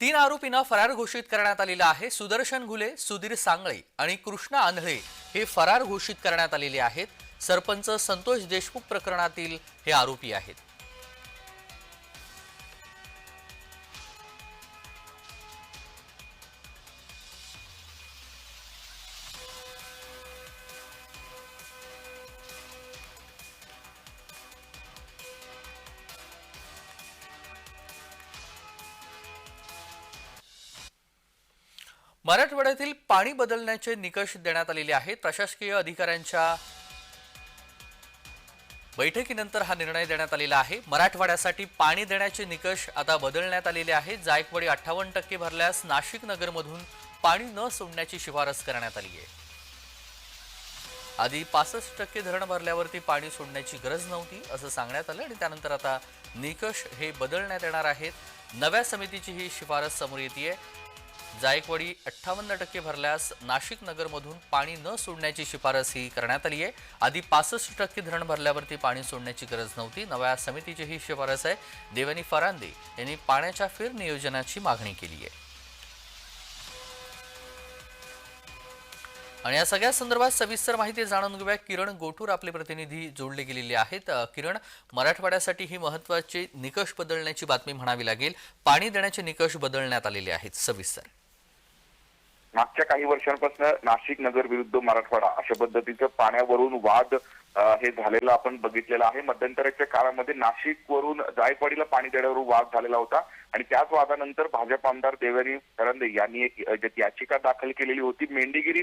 तीन आरोपींना फरार घोषित करण्यात आलेलं आहे. सुदर्शन घुले सुधीर सांगळे आणि कृष्णा आंधळे हे फरार घोषित करण्यात आलेले आहेत. सरपंच संतोष देशमुख प्रकरणातील हे आरोपी आहेत. मराठवाड्यातील पाणी बदलण्याचे निकष देण्यात आलेले आहेत. प्रशासकीय अधिकाऱ्यांच्या बैठकीनंतर हा निर्णय देण्यात आलेला आहे. मराठवाड्यासाठी पाणी देण्याचे निकष आता बदलण्यात आलेले आहेत. जायकवाडी अठ्ठावन्न टक्के भरल्यास नाशिक नगरमधून पाणी न सोडण्याची शिफारस करण्यात आली आहे. आधी पासष्ट टक्के धरण भरल्यावरती पाणी सोडण्याची गरज नव्हती असं सांगण्यात आलं आणि त्यानंतर आता निकष हे बदलण्यात येणार आहेत. नव्या समितीची ही शिफारस समोर येते जायकवाडी अठ्ठावन्न टक्के भरल्यास नाशिक नगरमधून पाणी न सोडण्याची शिफारस ही करण्यात आली आहे. आधी पासष्ट टक्के धरण भरल्यावरती पाणी सोडण्याची गरज नव्हती. नव्या समितीची ही शिफारस आहे. देवानी फरांदे यांनी पाण्याच्या फेरनियोजनाची मागणी केली आहे. आणि या सगळ्या संदर्भात सविस्तर माहिती जाणून घेऊया. किरण गोटूर आपले प्रतिनिधी जोडले गेलेले आहेत. किरण मराठवाड्यासाठी ही महत्त्वाचे निकष बदलण्याची बातमी म्हणावी लागेल. पाणी देण्याचे निकष बदलण्यात आलेले आहेत. सविस्तर. मागच्या काही वर्षांपासून नाशिक नगर विरुद्ध मराठवाडा अशा पद्धतीचं पाण्यावरून वाद हे झालेलं आपण बघितलेलं आहे. मध्यंतराच्या काळामध्ये नाशिक वरून जायकवाडीला पाणी देण्यावरून वाद झालेला होता आणि त्याच वादानंतर भाजप आमदार देवरी फडणवीस यांनी एक याचिका दाखल केलेली होती मेंढीगिरी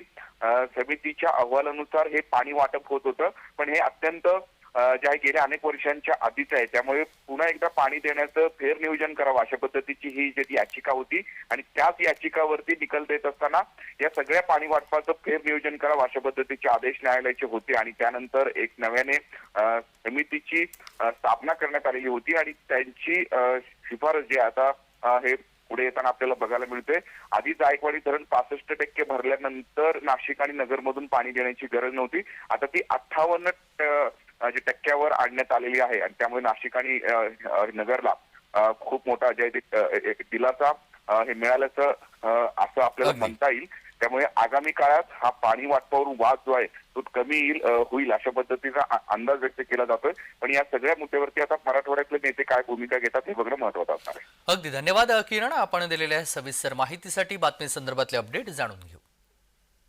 समितीच्या अहवालानुसार हे पाणी वाटप होत होतं. पण हे अत्यंत ज्या गेल्या अनेक वर्षांच्या आधीच आहे. त्यामुळे पुन्हा एकदा पाणी देण्याचं फेरनियोजन करावं अशा पद्धतीची ही जी याचिका होती आणि त्याच याचिकावरती निकाल देत असताना या सगळ्या पाणी वाटपाचं फेरनियोजन करावं अशा पद्धतीचे आदेश न्यायालयाचे होते आणि त्यानंतर एक नव्याने समितीची स्थापना करण्यात आलेली होती आणि त्यांची शिफारस जी आता हे पुढे येताना आपल्याला बघायला मिळते. आधी जायकवाडी धरण पासष्ट टक्के भरल्यानंतर नाशिक आणि नगरमधून पाणी देण्याची गरज नव्हती. आता ती अठ्ठावन्न जे टक्क्यावर आणण्यात आलेली आहे. आणि त्यामुळे नाशिक आणि नगरला खूप मोठा जे आहे ते, अ, एक दिलासा हे मिळाल्याचं असं आपल्याला. म्हणता येईल. त्यामुळे आगामी काळात हा पाणी वाटपावरून वाद जो आहे तो कमी येईल होईल अशा पद्धतीचा अंदाज व्यक्त केला जातोय. पण या सगळ्या मुद्द्यावरती आता मराठवाड्यातले नेते काय भूमिका घेतात हे बघणं महत्वाचं असणार आहे. अगदी. धन्यवाद किरण. आपण दिलेल्या सविस्तर माहितीसाठी बातमी संदर्भातले अपडेट जाणून घेऊ